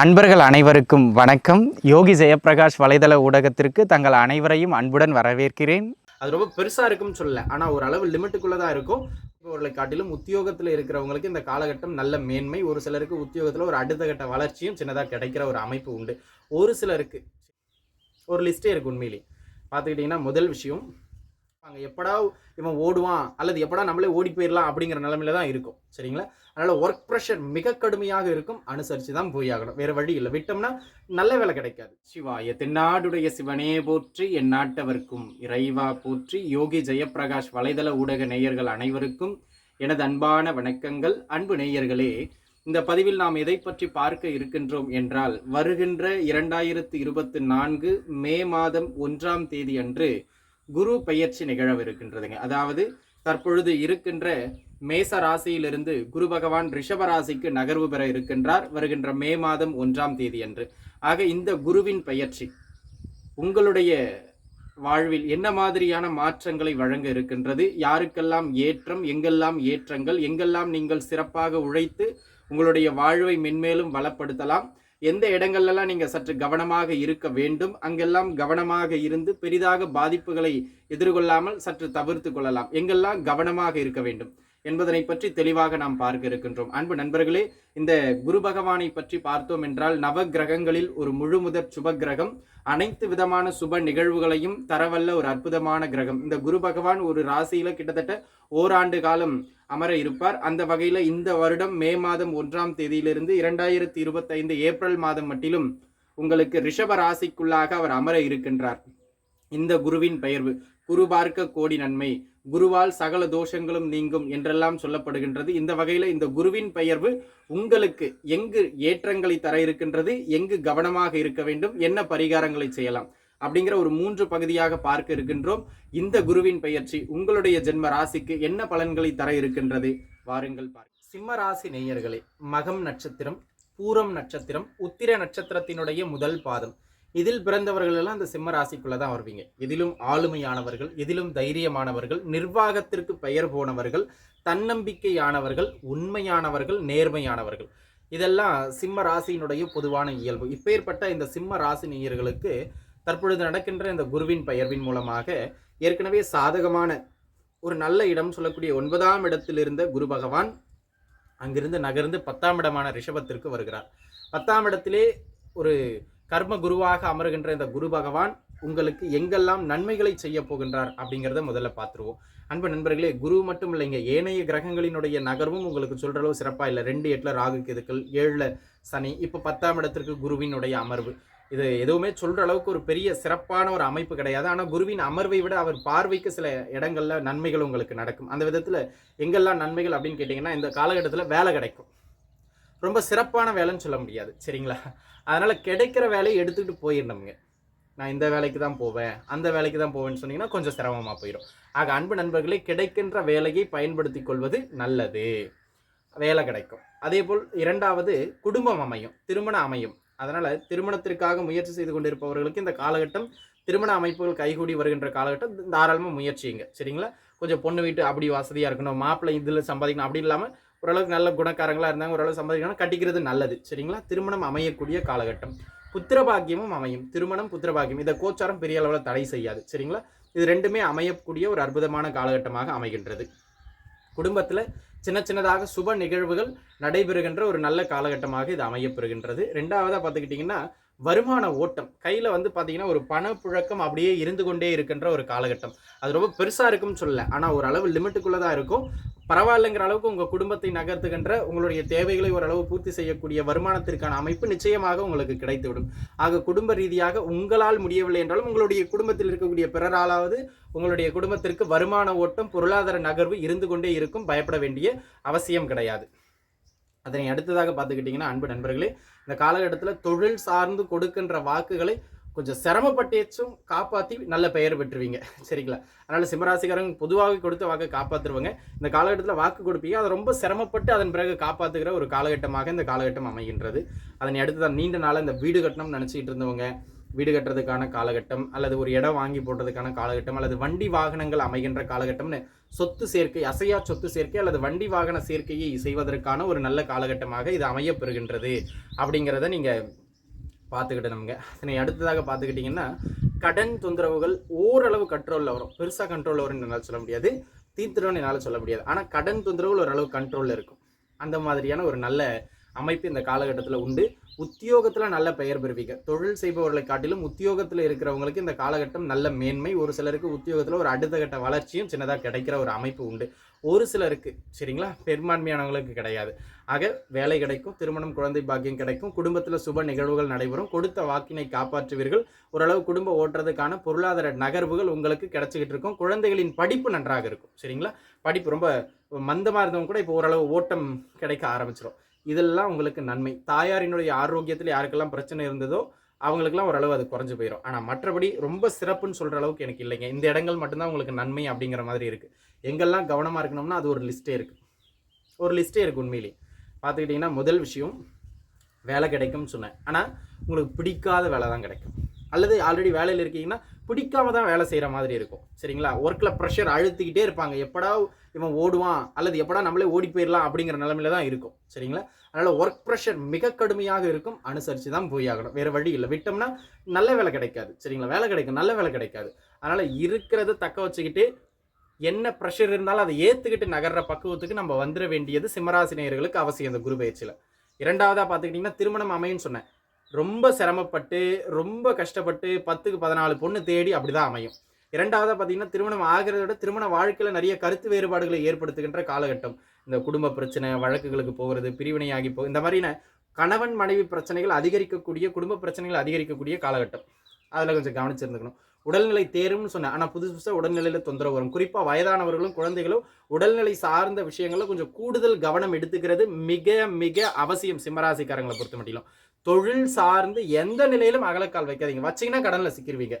அன்பர்கள் அனைவருக்கும் வணக்கம். யோகி ஜெயபிரகாஷ் வலைதள ஊடகத்திற்கு தங்கள் அனைவரையும் அன்புடன் வரவேற்கிறேன். அது ரொம்ப பெருசாக இருக்கும்னு சொல்லல. ஆனால் ஓரளவு லிமிட்டுக்குள்ளே தான் இருக்கும். அவர்களை காட்டிலும் உத்தியோகத்தில் இருக்கிறவங்களுக்கு இந்த காலகட்டம் நல்ல மேன்மை. ஒரு சிலருக்கு உத்தியோகத்தில் ஒரு அடுத்த கட்ட வளர்ச்சியும் சின்னதாக கிடைக்கிற ஒரு அமைப்பு உண்டு. ஒரு சிலருக்கு ஒரு லிஸ்ட்டே இருக்குது உண்மையிலே. பார்த்துக்கிட்டிங்கன்னா முதல் விஷயம் அங்கே எப்படா இவன் ஓடுவான்? அல்லது எப்படா நம்மளே ஓடி போயிடலாம் அப்படிங்கிற நிலமையில தான் இருக்கும். சரிங்களா? அதனால் ஒர்க் ப்ரெஷர் மிக கடுமையாக இருக்கும். அனுசரித்து தான் போய் ஆகணும். வேறு வழி இல்லை. விட்டோம்னா நல்ல வேலை கிடைக்காது. சிவாய தென்னாடுடைய சிவனே போற்றி என் நாட்டவர்க்கும் இறைவா போற்றி யோகி ஜெயப்பிரகாஷ் வலைதள ஊடக நேயர்கள் அனைவருக்கும் எனது அன்பான வணக்கங்கள். அன்பு நேயர்களே இந்த பதிவில் நாம் எதை பற்றி பார்க்க இருக்கின்றோம் என்றால் வருகின்ற இரண்டாயிரத்து இருபத்தி நான்கு மே மாதம் ஒன்றாம் தேதி அன்று குரு பெயர்ச்சி நிகழவிருக்கின்றதுங்க. அதாவது தற்பொழுது இருக்கின்ற மேச ராசியிலிருந்து குரு பகவான் ரிஷப ராசிக்கு நகர்வு பெற இருக்கின்றார். வருகின்ற மே மாதம் ஒன்றாம் தேதி அன்று ஆக இந்த குருவின் பயிற்சி உங்களுடைய வாழ்வில் என்ன மாதிரியான மாற்றங்களை வழங்க இருக்கின்றது? யாருக்கெல்லாம் ஏற்றம் எங்கெல்லாம் ஏற்றங்கள் எங்கெல்லாம் நீங்கள் சிறப்பாக உழைத்து உங்களுடைய வாழ்வை மென்மேலும் வளப்படுத்தலாம்? எந்த இடங்கள்லாம் நீங்கள் சற்று கவனமாக இருக்க வேண்டும் அங்கெல்லாம் கவனமாக இருந்து பெரிதாக பாதிப்புகளை எதிர்கொள்ளாமல் சற்று தவிர்த்து கொள்ளலாம். எங்கெல்லாம் கவனமாக இருக்க வேண்டும்? என்பதனை பற்றி தெளிவாக நாம் பார்க்க இருக்கின்றோம். அன்பு நண்பர்களே இந்த குரு பகவானை பற்றி பார்த்தோம் என்றால் நவ கிரகங்களில் ஒரு முழு முதற் சுப கிரகம் அனைத்து விதமான சுப நிகழ்வுகளையும் தரவல்ல ஒரு அற்புதமான கிரகம். இந்த குரு பகவான் ஒரு ராசியில கிட்டத்தட்ட ஓராண்டு காலம் அமர இருப்பார். அந்த வகையில இந்த வருடம் மே மாதம் ஒன்றாம் தேதியிலிருந்து இரண்டாயிரத்தி இருபத்தைந்து ஏப்ரல் மாதம் மட்டிலும் உங்களுக்கு ரிஷப ராசிக்குள்ளாக அவர் அமர இருக்கின்றார். இந்த குருவின் பெயர்வு குரு பார்க்க கோடி நன்மை. குருவால் சகல தோஷங்களும் நீங்கும் என்றெல்லாம் சொல்லப்படுகின்றது. இந்த வகையில் இந்த குருவின் பெயர்வு உங்களுக்கு எங்கு ஏற்றங்களை தர இருக்கின்றது எங்கு கவனமாக இருக்க வேண்டும் என்ன பரிகாரங்களை செய்யலாம் அப்படிங்கிற ஒரு மூன்று பகுதியாக பார்க்க இருக்கின்றோம். இந்த குருவின் பெயர்ச்சி உங்களுடைய ஜென்ம ராசிக்கு என்ன பலன்களை தர இருக்கின்றது? வாருங்கள் பார்க்க சிம்ம ராசி நேயர்களே மகம் நட்சத்திரம் பூரம் நட்சத்திரம் உத்திர நட்சத்திரத்தினுடைய முதல் பாதம். இதில் பிறந்தவர்கள் எல்லாம் அந்த சிம்ம ராசிக்குள்ள தான் வருவீங்க. இதிலும் ஆளுமையானவர்கள் இதிலும் தைரியமானவர்கள் நிர்வாகத்திற்கு பெயர் போனவர்கள் தன்னம்பிக்கையானவர்கள் உண்மையானவர்கள் நேர்மையானவர்கள். இதெல்லாம் சிம்ம ராசியினுடைய பொதுவான இயல்பு. இப்பேற்பட்ட இந்த சிம்ம ராசி நேயர்களுக்கு தற்பொழுது நடக்கின்ற இந்த குருவின் பெயர்வின் மூலமாக ஏற்கனவே சாதகமான ஒரு நல்ல இடம் சொல்லக்கூடிய ஒன்பதாம் இடத்தில் இருந்த குரு பகவான் அங்கிருந்து நகர்ந்து பத்தாம் இடமான ரிஷபத்திற்கு வருகிறார். பத்தாம் இடத்திலே ஒரு கர்ம குருவாக அமருகின்ற இந்த குரு பகவான் உங்களுக்கு எங்கெல்லாம் நன்மைகளை செய்ய போகின்றார் அப்படிங்கிறத முதல்ல பார்த்துருவோம். அன்பு நண்பர்களே குரு மட்டும் இல்லைங்க ஏனைய கிரகங்களினுடைய நகர்வும் உங்களுக்கு சொல்கிற அளவு சிறப்பாக இல்லை. ரெண்டு எட்டில் ராகு கேதுக்கள் ஏழில் சனி இப்போ பத்தாம் இடத்திற்கு குருவினுடைய அமர்வு. இது எதுவுமே சொல்கிற அளவுக்கு ஒரு பெரிய சிறப்பான ஒரு அமைப்பு கிடையாது. ஆனால் குருவின் அமர்வை விட அவர் பார்வைக்கு சில இடங்களில் நன்மைகள் உங்களுக்கு நடக்கும். அந்த விதத்தில் எங்கெல்லாம் நன்மைகள் அப்படின்னு கேட்டிங்கன்னா இந்த காலகட்டத்தில் வேலை கிடைக்கும். ரொம்ப சிறப்பான வேலைன்னு சொல்ல முடியாது சரிங்களா? அதனால் கிடைக்கிற வேலையை எடுத்துக்கிட்டு போயிடணுங்க நான் இந்த வேலைக்கு தான் போவேன் அந்த வேலைக்கு தான் போவேன்னு சொன்னீங்கன்னா கொஞ்சம் சிரமமாக போயிடும். ஆக அன்பு நண்பர்களே கிடைக்கின்ற வேலையை பயன்படுத்தி கொள்வது நல்லது. வேலை கிடைக்கும். அதே போல் இரண்டாவது குடும்பம் அமையும் திருமணம் அமையும். அதனால் திருமணத்திற்காக முயற்சி செய்து கொண்டிருப்பவர்களுக்கு இந்த காலகட்டம் திருமண அமைப்புகள் கைகூடி வருகின்ற காலகட்டம் தாராளமாக முயற்சிங்க சரிங்களா? கொஞ்சம் பொண்ணு வீட்டு அப்படி வசதியாக இருக்கணும் மாப்பிள்ளை இதில் சம்பாதிக்கணும் அப்படி இல்லாமல் ஓரளவுக்கு நல்ல குணக்காரங்களாக இருந்தாங்க ஓரளவு சம்பாதிக்கணும் கட்டிக்கிறது நல்லது. சரிங்களா? திருமணம் அமையக்கூடிய காலகட்டம். புத்திரபாக்கியமும் அமையும். திருமணம் புத்திரபாக்கியம். இதை கோச்சாரம் பெரிய அளவில் தடை செய்யாது. சரிங்களா? இது ரெண்டுமே அமையக்கூடிய ஒரு அற்புதமான காலகட்டமாக அமைகின்றது. குடும்பத்தில் சின்ன சின்னதாக சுப நிகழ்வுகள் நடைபெறுகின்ற ஒரு நல்ல காலகட்டமாக இது அமையப்பெறுகின்றது. ரெண்டாவதாக பார்த்துக்கிட்டிங்கன்னா வருமான ஓட்டம். கையில் வந்து பார்த்தீங்கன்னா ஒரு பணப்புழக்கம் அப்படியே இருந்து கொண்டே இருக்கின்ற ஒரு காலகட்டம். அது ரொம்ப பெருசாக இருக்கும்னு சொல்லல. ஆனால் ஒரு அளவு லிமிட்டுக்குள்ளே தான் இருக்கும். பரவாயில்லைங்கிற அளவுக்கு உங்கள் குடும்பத்தை நகர்த்துகின்ற உங்களுடைய தேவைகளை ஓரளவு பூர்த்தி செய்யக்கூடிய வருமானத்திற்கான அமைப்பு நிச்சயமாக உங்களுக்கு கிடைத்துவிடும். ஆக குடும்ப ரீதியாக உங்களால் முடியவில்லை என்றாலும் உங்களுடைய குடும்பத்தில் இருக்கக்கூடிய பிறராலாவது உங்களுடைய குடும்பத்திற்கு வருமான ஓட்டம் பொருளாதார நகர்வு இருந்து கொண்டே இருக்கும் பயப்பட வேண்டிய அவசியம் கிடையாது. அதனை அடுத்ததாக பார்த்துக்கிட்டிங்கன்னா அன்பு நண்பர்களே இந்த காலகட்டத்தில் தொழில் சார்ந்து கொடுக்கின்ற வாக்குகளை கொஞ்சம் சிரமப்பட்டேச்சும் காப்பாற்றி நல்ல பெயர் பெற்றுவீங்க. சரிங்களா? அதனால் சிம்மராசிக்காரங்க பொதுவாக கொடுத்த வாக்கை காப்பாற்றுருவாங்க இந்த காலகட்டத்தில் வாக்கு கொடுப்பீங்க. அதை ரொம்ப சிரமப்பட்டு அதன் பிறகு காப்பாற்றுகிற ஒரு காலகட்டமாக இந்த காலகட்டம் அமைகின்றது. அதனை அடுத்து தான் நீண்ட நாளாக இந்த வீடு கட்டணம் நினச்சிக்கிட்டு இருந்தவங்க வீடு கட்டுறதுக்கான காலகட்டம் அல்லது ஒரு இடம் வாங்கி போடுறதுக்கான காலகட்டம் அல்லது வண்டி வாகனங்கள் அமைகின்ற காலகட்டம்னு சொத்து சேர்க்கை அசையா சொத்து சேர்க்கை அல்லது வண்டி வாகன சேர்க்கையை செய்வதற்கான ஒரு நல்ல காலகட்டமாக இது அமையப்பெறுகின்றது அப்படிங்கிறத நீங்கள் பார்த்துக்கிட்டணுங்க இதனை அடுத்ததாக பார்த்துக்கிட்டிங்கன்னா கடன் தொந்தரவுகள் ஓரளவு கண்ட்ரோலில் வரும். பெருசாக கண்ட்ரோலில் வரும்னு என்னால் சொல்ல முடியாது. தீர்த்துடும் என்னால் சொல்ல முடியாது. ஆனால் கடன் தொந்தரவுகள் ஓரளவு கண்ட்ரோலில் இருக்கும். அந்த மாதிரியான ஒரு நல்ல அமைப்பு இந்த காலகட்டத்தில் உண்டு. உத்தியோகத்தில் நல்ல பெயர் பெறுவீங்க. தொழில் செய்பவர்களை காட்டிலும் உத்தியோகத்தில் இருக்கிறவங்களுக்கு இந்த காலகட்டம் நல்ல மேன்மை. ஒரு சிலருக்கு உத்தியோகத்தில் ஒரு அடுத்த கட்ட வளர்ச்சியும் சின்னதாக கிடைக்கிற ஒரு அமைப்பு உண்டு. ஒரு சிலருக்கு சரிங்களா? பெரும்பான்மையானவங்களுக்கு கிடையாது. ஆக வேலை கிடைக்கும் திருமணம் குழந்தை பாக்கியம் கிடைக்கும் குடும்பத்தில் சுப நிகழ்வுகள் நடைபெறும் கொடுத்த வாக்கினை காப்பாற்றுவீர்கள். ஓரளவு குடும்ப ஓட்டுறதுக்கான பொருளாதார நகர்வுகள் உங்களுக்கு கிடைச்சிக்கிட்டு இருக்கும். குழந்தைகளின் படிப்பு நன்றாக இருக்கும் சரிங்களா? படிப்பு ரொம்ப மந்தமாக இருந்தவங்க கூட இப்போ ஓரளவு ஓட்டம் கிடைக்க ஆரம்பிச்சிடும் இதெல்லாம் உங்களுக்கு நன்மை. தாயாரினுடைய ஆரோக்கியத்தில் யாருக்கெல்லாம் பிரச்சனை இருந்ததோ அவங்களுக்குலாம் ஓரளவு அது குறைஞ்சு போயிடும் ஆனால் மற்றபடி ரொம்ப சிறப்புன்னு சொல்கிற அளவுக்கு எனக்கு இல்லைங்க. இந்த இடங்கள் மட்டும்தான் உங்களுக்கு நன்மை அப்படிங்கிற மாதிரி இருக்குது எங்கெல்லாம் கவனமாக இருக்கணும்னா அது ஒரு லிஸ்ட்டே இருக்குது ஒரு லிஸ்ட்டே இருக்குது உண்மையிலே. பார்த்துக்கிட்டிங்கன்னா முதல் விஷயம் வேலை கிடைக்கும்னு சொன்னேன். ஆனால் உங்களுக்கு பிடிக்காத வேலை தான் கிடைக்கும். அல்லது ஆல்ரெடி வேலையில் இருக்கீங்கன்னா பிடிக்காம தான் வேலை செய்கிற மாதிரி இருக்கும். சரிங்களா? ஒர்க்கில் ப்ரெஷர் அழுத்திக்கிட்டே இருப்பாங்க. எப்படா இவன் ஓடுவான்? அல்லது எப்படா நம்மளே ஓடி போயிடலாம் அப்படிங்கிற நிலமையில தான் இருக்கும். சரிங்களா? அதனால் ஒர்க் ப்ரெஷர் மிக கடுமையாக இருக்கும். அனுசரித்து தான் போய் ஆகணும். வேறு வழி இல்லை. விட்டோம்னா நல்ல வேலை கிடைக்காது. சரிங்களா? வேலை கிடைக்கும். நல்ல வேலை கிடைக்காது. அதனால் இருக்கிறத தக்க வச்சுக்கிட்டு என்ன ப்ரெஷர் இருந்தாலும் அதை ஏற்றுக்கிட்டு நகர்ற பக்குவத்துக்கு நம்ம வந்துட வேண்டியது சிம்மராசினியர்களுக்கு அவசியம். இந்த குரு பயிற்சியில். இரண்டாவதாக பார்த்துக்கிட்டிங்கன்னா திருமணம் அமையும் சொன்னேன். ரொம்ப சிரமப்பட்டு ரொம்ப கஷ்டப்பட்டு பத்துக்கு பதினாலு பொண்ணு தேடி அப்படிதான் அமையும். இரண்டாவது பார்த்தீங்கன்னா திருமணம் ஆகிறத விட திருமண வாழ்க்கையில் நிறைய கருத்து வேறுபாடுகளை ஏற்படுத்துகின்ற காலகட்டம். இந்த குடும்ப பிரச்சனை வழக்குகளுக்கு போகிறது பிரிவினையாகி போ இந்த மாதிரின கணவன் மனைவி பிரச்சனைகள் அதிகரிக்கக்கூடிய குடும்ப பிரச்சனைகள் அதிகரிக்கக்கூடிய காலகட்டம். அதில் கொஞ்சம் கவனிச்சிருந்துக்கணும். உடல்நிலை தேரும்னு சொன்னேன். ஆனால் புதுசு புதுசாக உடல்நிலையில் தொந்தரவு வரும். குறிப்பாக வயதானவர்களும் குழந்தைகளும் உடல்நிலை சார்ந்த விஷயங்களில் கொஞ்சம் கூடுதல் கவனம் எடுத்துக்கிறது மிக மிக அவசியம் சிம்மராசிக்காரங்களை பொறுத்த மட்டும் தொழில் சார்ந்து எந்த நிலையிலும் அகலக்கால் வைக்காதீங்க. வச்சீங்கன்னா கடனில் சிக்கிருவீங்க.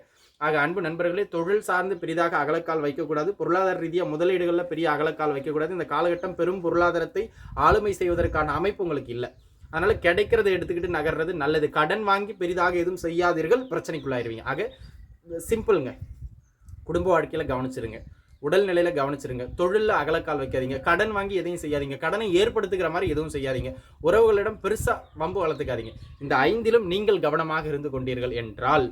ஆக அன்பு நண்பர்களே தொழில் சார்ந்து பெரிதாக அகலக்கால் வைக்கக்கூடாது. பொருளாதார ரீதியாக முதலீடுகளில் பெரிய அகலக்கால் வைக்கக்கூடாது. இந்த காலகட்டம் பெரும் பொருளாதாரத்தை ஆளுமை செய்வதற்கான அமைப்பு உங்களுக்கு இல்லை. அதனால் கிடைக்கிறத எடுத்துக்கிட்டு நகர்றது நல்லது. கடன் வாங்கி பெரிதாக எதுவும் செய்யாதீர்கள். பிரச்சனைக்குள்ளாயிருவீங்க. ஆக சிம்பிளுங்க. குடும்ப வாழ்க்கையில் கவனிச்சிருங்க. உடல்நிலையில் கவனிச்சிருங்க. தொழிலில் அகலக்கால் வைக்காதீங்க. கடன் வாங்கி எதையும் செய்யாதீங்க. கடனை ஏற்படுத்துகிற மாதிரி எதுவும் செய்யாதீங்க. உறவுகளிடம் பெருசாக வம்பு வளர்த்துக்காதீங்க. இந்த ஐந்திலும் நீங்கள் கவனமாக இருந்து கொண்டீர்கள் என்றால்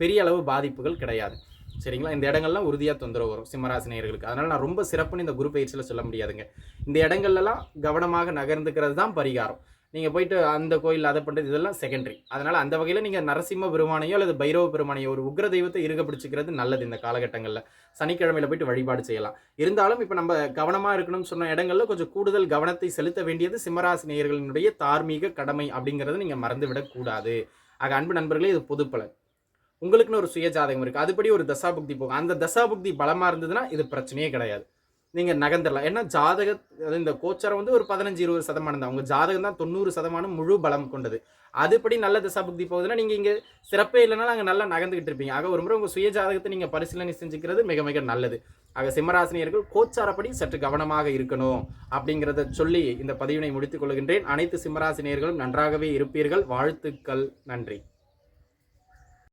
பெரிய அளவு பாதிப்புகள் கிடையாது. சரிங்களா? இந்த இடங்கள்லாம் உறுதியாக தொந்தரவு வரும். சிம்மராசினியர்களுக்கு அதனால் நான் ரொம்ப சிறப்புன்னு இந்த குரு பயிற்சியில் சொல்ல முடியாதுங்க. இந்த இடங்கள்லாம் கவனமாக நகர்ந்துக்கிறது தான் பரிகாரம். நீங்கள் போயிட்டு அந்த கோயில் அதை பண்ணுறது இதெல்லாம் செகண்டரி அதனால் அந்த வகையில் நீங்கள் நரசிம்ம பெருமானையோ அல்லது பைரவ பெருமானையோ ஒரு உக்ர தெய்வத்தை இருக பிடிச்சிக்கிறது நல்லது இந்த காலகட்டங்களில். சனிக்கிழமையில் போயிட்டு வழிபாடு செய்யலாம். இருந்தாலும் இப்போ நம்ம கவனமாக இருக்கணும்னு சொன்ன இடங்களில் கொஞ்சம் கூடுதல் கவனத்தை செலுத்த வேண்டியது சிம்மராசி நேயர்களினுடைய தார்மீக கடமை அப்படிங்கிறத நீங்கள் மறந்துவிடக்கூடாது ஆக அன்பு நண்பர்களே இது பொதுப்பலன் உங்களுக்குன்னு ஒரு சுய ஜாதகம் இருக்குது அதுபடி ஒரு தசாபுக்தி போகும். அந்த தசாபுக்தி பலமாக இருந்ததுன்னா இது பிரச்சனையே கிடையாது. நீங்கள் நகர்ந்துடலாம். ஏன்னா ஜாதக அதாவது இந்த கோச்சாரம் வந்து ஒரு பதினஞ்சு இருபது சதமானம் தான். உங்கள் ஜாதகம் தான் தொண்ணூறு சதமானம் முழு பலம் கொண்டது. அதுபடி நல்ல தசாபுக்தி போகுதுன்னா நீங்கள் இங்கே சிறப்பே இல்லைன்னா நாங்கள் நல்லா நகர்ந்துகிட்டு இருப்பீங்க. ஆக ஒரு முறை உங்கள் சுய ஜாதகத்தை நீங்கள் பரிசீலனை செஞ்சுக்கிறது மிக மிக நல்லது. ஆக சிம்மராசினியர்கள் கோச்சாரப்படி சற்று கவனமாக இருக்கணும் அப்படிங்கிறத சொல்லி இந்த பதிவினை முடித்துக் கொள்கின்றேன். அனைத்து சிம்மராசினியர்களும் நன்றாகவே இருப்பீர்கள். வாழ்த்துக்கள். நன்றி.